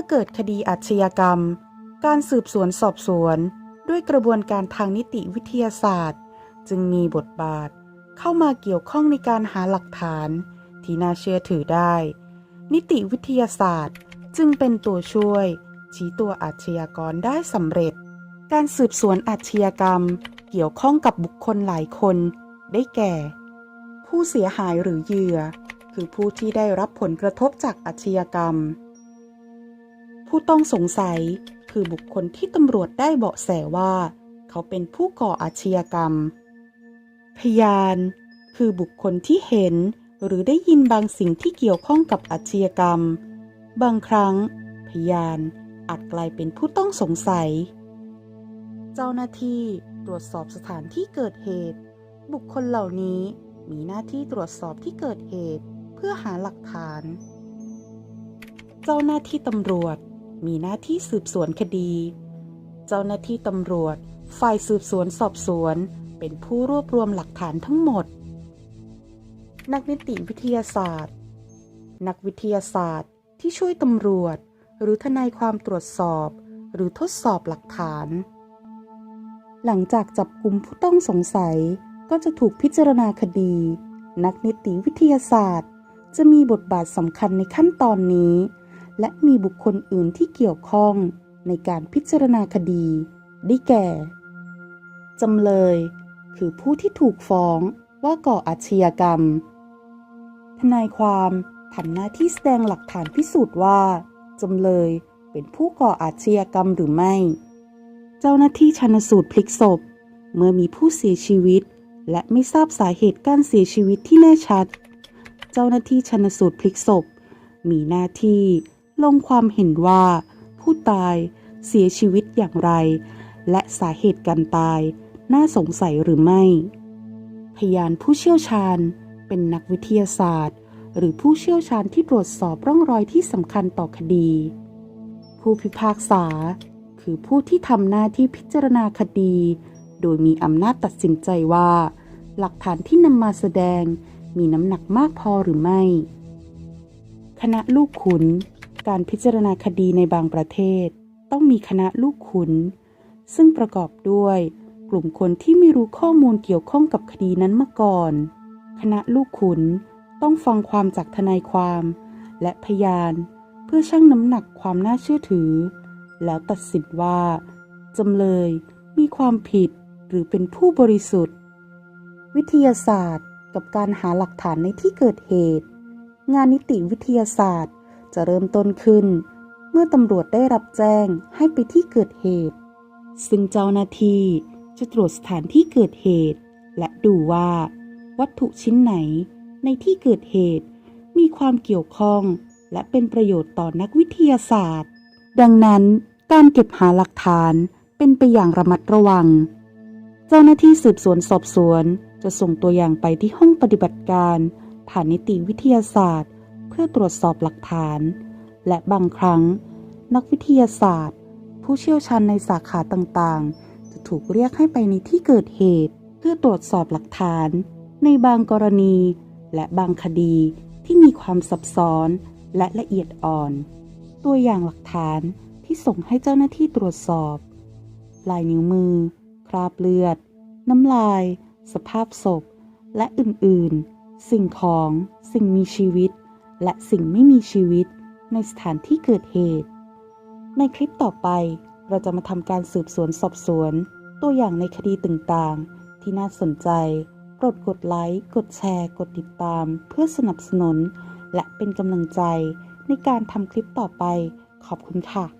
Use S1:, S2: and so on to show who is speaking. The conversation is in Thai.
S1: มื่อเกิดคดีอาชญากรรม การสืบสวนสอบสวน ด้วยกระบวนการทางนิติวิทยาศาสตร์ จึงมีบทบาท เข้ามาเกี่ยวข้องในการหาหลักฐาน ที่น่าเชื่อถือได้ นิติวิทยาศาสตร์จึงเป็นตัวช่วย ชี้ตัวอาชญากรได้สำเร็จ การสืบสวนอาชญากรรม เกี่ยวข้องกับบุคคลหลายคน ได้แก่ ผู้เสียหายหรือเหยื่อ คือผู้ที่ได้รับผลกระทบจากอาชญากรรม ผู้ต้องสงสัยคือบุคคลที่ตำรวจได้เบาะแสว่า เขาเป็นผู้ก่ออาชญากรรม พยาน คือบุคคลที่เห็นหรือได้ยินบางสิ่งที่เกี่ยวข้องกับอาชญากรรม บางครั้ง พยานอาจกลายเป็นผู้ต้องสงสัย เจ้าหน้าที่ตรวจสอบสถานที่เกิดเหตุ บุคคลเหล่านี้มีหน้าที่ตรวจสอบที่เกิดเหตุ เพื่อหาหลักฐาน เจ้าหน้าที่ตำรวจ มีหน้าที่สืบสวนคดี เจ้าหน้าที่ตำรวจ ฝ่ายสืบสวนสอบสวน เป็นผู้รวบรวมหลักฐานทั้งหมด นักนิติวิทยาศาสตร์ นักวิทยาศาสตร์ที่ช่วยตำรวจ หรือทนายความตรวจสอบ หรือทดสอบหลักฐาน หลังจากจับกลุ่มผู้ต้องสงสัยก็จะถูกพิจารณาคดี นักนิติวิทยาศาสตร์ จะมีบทบาทสำคัญในขั้นตอนนี้ และมีบุคคลอื่นที่เกี่ยวข้องในการพิจารณาคดี ได้แก่ จำเลย คือผู้ที่ถูกฟ้องว่าก่ออาชญากรรม ทนายความทำหน้าที่แสดงหลักฐานพิสูจน์ว่า จำเลยเป็นผู้ก่ออาชญากรรมหรือไม่ เจ้าหน้าที่ชันสูตรพลิกศพ เมื่อมีผู้เสียชีวิต และไม่ทราบสาเหตุการเสียชีวิตที่แน่ชัด เจ้าหน้าที่ชันสูตรพลิกศพ มีหน้าที่ ลงความเห็นว่า ผู้ตายเสียชีวิตอย่างไร และสาเหตุการตาย น่าสงสัยหรือไม่ พยานผู้เชี่ยวชาญ เป็นนักวิทยาศาสตร์ หรือผู้เชี่ยวชาญที่ตรวจสอบร่องรอยที่สำคัญต่อคดี ผู้พิพากษา คือผู้ที่ทำหน้าที่พิจารณาคดี โดยมีอำนาจตัดสินใจว่า หลักฐานที่นำมาแสดงมีน้ำหนักมากพอหรือไม่ คณะลูกขุน การพิจารณาคดีในบางประเทศ ต้องมีคณะลูกขุน ซึ่งประกอบด้วยกลุ่มคนที่ไม่รู้ข้อมูลเกี่ยวข้องกับคดีนั้นมาก่อน คณะลูกขุนต้องฟังความจากทนายความ และพยานเพื่อชั่งน้ำหนักความน่าเชื่อถือ แล้วตัดสินว่าจำเลยมีความผิดหรือเป็นผู้บริสุทธิ์ วิทยาศาสตร์กับการหาหลักฐานในที่เกิดเหตุ งานนิติวิทยาศาสตร์ จะเริ่มต้นขึ้น เมื่อตำรวจได้รับแจ้งให้ไปที่เกิดเหตุ ซึ่งเจ้าหน้าที่จะตรวจสถานที่เกิดเหตุ และดูว่า วัตถุชิ้นไหนในที่เกิดเหตุ มีความเกี่ยวข้องและเป็นประโยชน์ต่อนักวิทยาศาสตร์ ดังนั้นการเก็บหาหลักฐานเป็นไปอย่างระมัดระวัง เจ้าหน้าที่สืบสวนสอบสวนจะส่งตัวอย่างไปที่ห้องปฏิบัติการผ่านนิติวิทยาศาสตร์ พื่อตรวจสอบหลักฐาน และบางครั้ง นักวิทยาศาสตร์ ผู้เชี่ยวชาญในสาขาต่างๆ จะถูกเรียกให้ไปในที่เกิดเหตุ เพื่อตรวจสอบหลักฐาน ในบางกรณี และบางคดีที่มีความซับซ้อนและละเอียดอ่อน ตัวอย่างหลักฐานที่ส่งให้เจ้าหน้าที่ตรวจสอบ ลายนิ้วมือ คราบเลือด น้ำลาย สภาพศพ และอื่น ๆ สิ่งของ สิ่งมีชีวิต และสิ่งไม่มีชีวิตในสถานที่เกิดเหตุ ในคลิปต่อไปเราจะมาทำการสืบสวนสอบสวน ตัวอย่างในคดีต่างๆ ที่น่าสนใจโปรดกดไลค์ กดแชร์ กดติดตาม เพื่อสนับสนุน และเป็นกำลังใจในการทำคลิปต่อไป ขอบคุณค่ะ